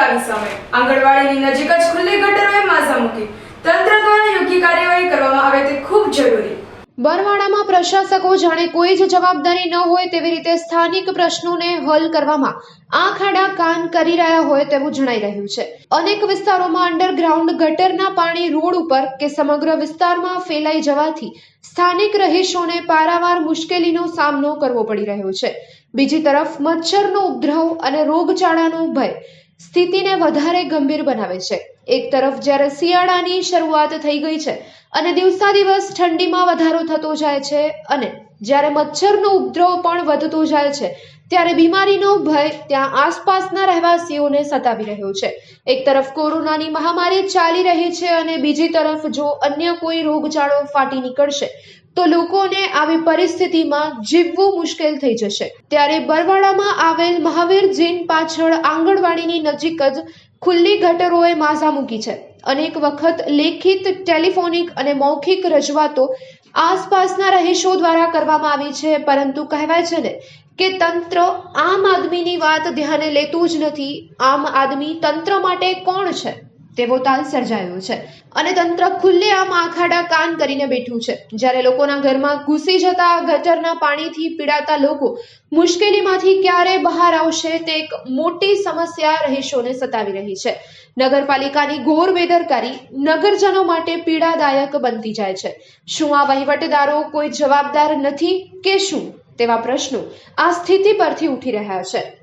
તાલુકાની સામે આંગણવાડીની નજીક જ ખુલ્લી ગટરોએ માઝા મૂકી તંત્ર દ્વારા યોગ્ય કાર્યવાહી કરવામાં આવે તે ખૂબ જરૂરી. બરવાડામાં પ્રશાસકો જાણે કોઈ જ જવાબદારી ન હોય તેવી રીતે સ્થાનિક પ્રશ્નોને હલ કરવામાં આંખ આડા કાન કરી રહ્યા હોય તેવું જણાઈ રહ્યું છે. અનેક વિસ્તારોમાં અંડરગ્રાઉન્ડ ગટરના પાણી રોડ ઉપર કે સમગ્ર વિસ્તારમાં ફેલાઈ જવાથી સ્થાનિક રહીશોને પારાવાર મુશ્કેલીનો સામનો કરવો પડી રહ્યો છે. બીજી તરફ મચ્છરનો ઉપદ્રવ અને રોગચાળાનો ભય સ્થિતિને વધારે ગંભીર બનાવે છે. એક તરફ જ્યારે શિયાળાની શરૂઆત થઈ ગઈ છે અને દિવસા દિવસ ઠંડીમાં વધારો થતો જાય છે અને જ્યારે મચ્છરનો ઉપદ્રવ પણ વધતો જાય છે ત્યારે બીમારીનો ભય ત્યાં આસપાસના રહેવાસીઓને સતાવી રહ્યો છે. એક તરફ કોરોનાની મહામારી ચાલી રહી છે અને બીજી તરફ જો અન્ય કોઈ રોગચાળો ફાટી નીકળશે, તો લોકોને આવી પરિસ્થિતિમાં જીવવું મુશ્કેલ થઈ જશે. ત્યારે બરવાડામાં આવેલ મહાવીર જૈન પાછળ આંગણવાડીની નજીક જ ખુલ્લી ગટરોએ માઝા મૂકી છે. અનેક વખત લેખિત, ટેલિફોનિક અને મૌખિક રજૂઆતો આસપાસના રહીશો દ્વારા કરવામાં આવી છે, પરંતુ કહેવાય છે ને કે તંત્ર આમ આદમીની વાત ધ્યાને લેતું જ નથી. આમ આદમી તંત્ર માટે કોણ છે? તેવો તાલ સર્જાયો છે. અને તંત્ર ખુલ્લે આમ આખાડા કાન કરીને બેઠું છે. જ્યારે લોકોના ઘરમાં ઘૂસી જતા ગટરના પાણીથી પીડાતા લોકો મુશ્કેલીમાંથી ક્યારે બહાર આવશે તે એક મોટી સમસ્યા રહીશોને સતાવી રહી છે. નગરપાલિકાની ઘોર બેદરકારી નગરજનો માટે પીડાદાયક બનતી જાય છે. શું આ વહીવટદારો કોઈ જવાબદાર નથી કે શું? તેવા પ્રશ્નો આ સ્થિતિ પરથી ઉઠી રહ્યા છે.